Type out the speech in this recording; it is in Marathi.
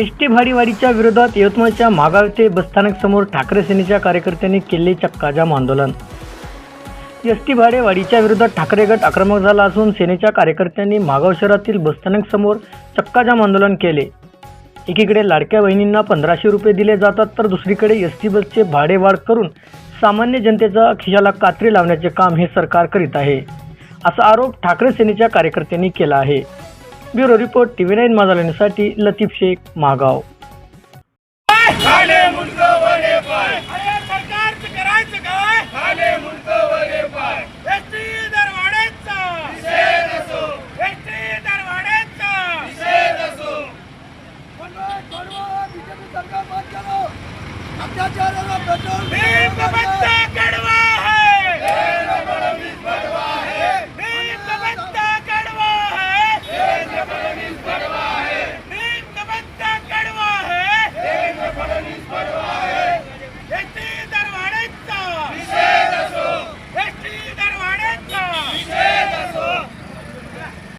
एस टी भाडीवाढीच्या विरोधात यवतमाळच्या मागाव ते बसस्थानक समोर ठाकरे सेनेच्या कार्यकर्त्यांनी केले चक्काजाम आंदोलन. एस टी भाडेवाढीच्या विरोधात ठाकरे गट आक्रमक झाला असून सेनेच्या कार्यकर्त्यांनी मागाव शहरातील बसस्थानक समोर चक्काजाम आंदोलन केले. एकीकडे लाडक्या बहिणींना पंधराशे रुपये दिले जातात तर दुसरीकडे एस टी बसचे भाडे वाढ करून सामान्य जनतेचा खिशाला कात्री लावण्याचे काम हे सरकार करीत आहे असा आरोप ठाकरे सेनेच्या कार्यकर्त्यांनी केला आहे. Bureau report T V nine माजालण्यासाठी Latif Shaikh मागाव. अत्याचार